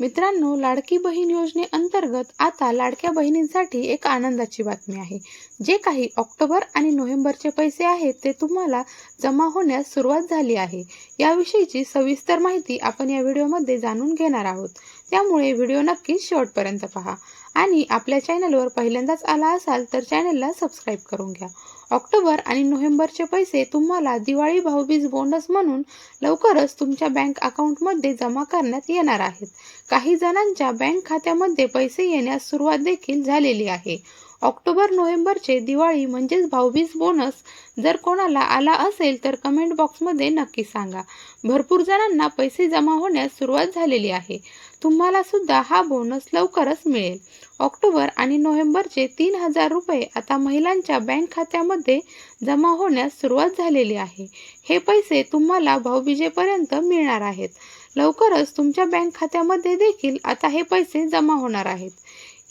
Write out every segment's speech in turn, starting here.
मित्रांनो लाडकी बहीण योजनेअंतर्गत आता लाडक्या बहिणींसाठी एक आनंदाची बातमी आहे. जे काही ऑक्टोबर आणि नोव्हेंबरचे पैसे आहेत ते तुम्हाला जमा होण्यास सुरुवात झाली आहे. याविषयीची सविस्तर माहिती आपण या व्हिडिओमध्ये जाणून घेणार आहोत. त्यामुळे व्हिडिओ नक्कीच शेवटपर्यंत पहा. आणि आपल्या चॅनलवर पहिल्यांदाच आला असाल तर चॅनलला सबस्क्राईब करून घ्या. ऑक्टोबर आणि नोव्हेंबरचे पैसे तुम्हाला दिवाळी भाऊबीज बोनस म्हणून लवकरच तुमच्या बँक अकाउंटमध्ये जमा करण्यात येणार आहेत. काही जणांच्या बँक खात्यामध्ये पैसे येण्यास सुरुवात देखील झालेली आहे. ऑक्टोबर नोव्हेंबरचे दिवाळी म्हणजेच भाऊबीज बोनस जर कोणाला आला असेल तर कमेंट बॉक्समध्ये नक्की सांगा. भरपूर जणांना पैसे जमा होण्यास सुरुवात झालेली आहे. तुम्हाला सुद्धा हा बोनस लवकरच मिळेल. ऑक्टोबर आणि नोव्हेंबरचे तीन हजार रुपये आता महिलांच्या बँक खात्यामध्ये जमा होण्यास सुरुवात झालेली आहे. हे पैसे तुम्हाला भाऊबीजेपर्यंत मिळणार आहेत. लवकरच तुमच्या बँक खात्यामध्ये देखील आता हे पैसे जमा होणार आहेत.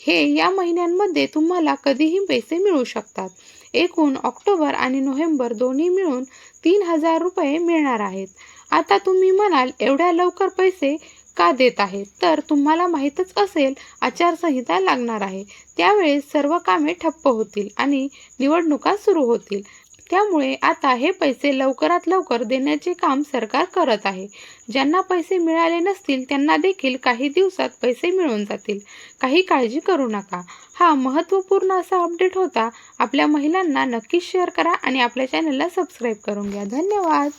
हे या महिन्यांमध्ये तुम्हाला कधीही पैसे मिळू शकतात. एकूण ऑक्टोबर आणि नोव्हेंबर दोन्ही मिळून तीन हजार रुपये मिळणार आहेत. आता तुम्ही म्हणाल एवढ्या लवकर पैसे का देत आहेत? तर तुम्हाला माहीतच असेल आचारसंहिता लागणार आहे. त्यावेळेस सर्व कामे ठप्प होतील आणि निवडणुका सुरू होतील. त्यामुळे आता हे पैसे लवकरात लवकर देण्याचे काम सरकार करत आहे. ज्यांना पैसे मिळाले नसतील त्यांना देखील काही दिवसात पैसे मिळून जातील. काही काळजी करू नका. हा महत्त्वपूर्ण असा अपडेट होता. आपल्या महिलांना नक्कीच शेअर करा आणि आपल्या चॅनलला सबस्क्राईब करून घ्या. धन्यवाद!